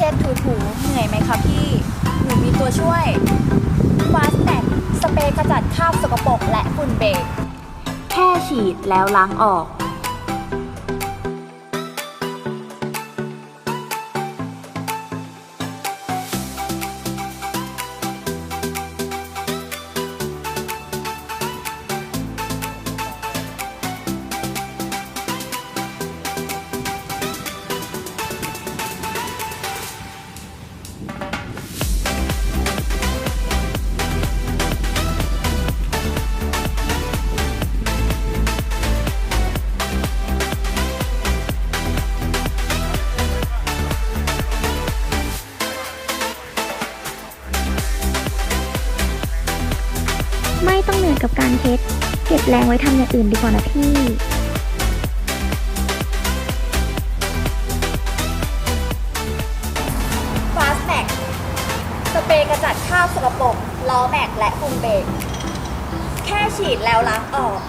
เช็ดถูถูๆเหนื่อยไหมคะพี่ หนูมีตัวช่วยฟาสแตกสเปรย์ขจัดคราบสกปรกและฝุ่นเบรกแค่ฉีดแล้วล้างออก ไม่ต้องเหนื่อยกับการเช็ดเก็บแรงไว้ทำอย่างอื่นดีกว่านะพี่ Fast Max สเปรย์กระจัดคราบสกปรกล้อแม็กและคุมเบรกแค่ฉีดแล้วล้างออก